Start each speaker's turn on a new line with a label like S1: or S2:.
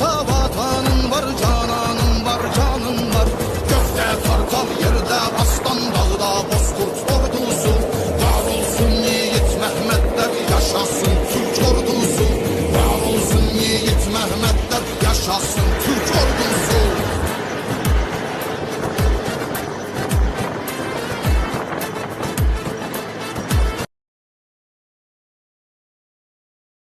S1: varsa vatanın var cananın var canın var. Gökte kartal yerde aslan dağda bozkurt ordusu. Var olsun yiğit Mehmetler yaşasın Türk ordusu. Var olsun yiğit Mehmetler yaşasın Türk ordusu.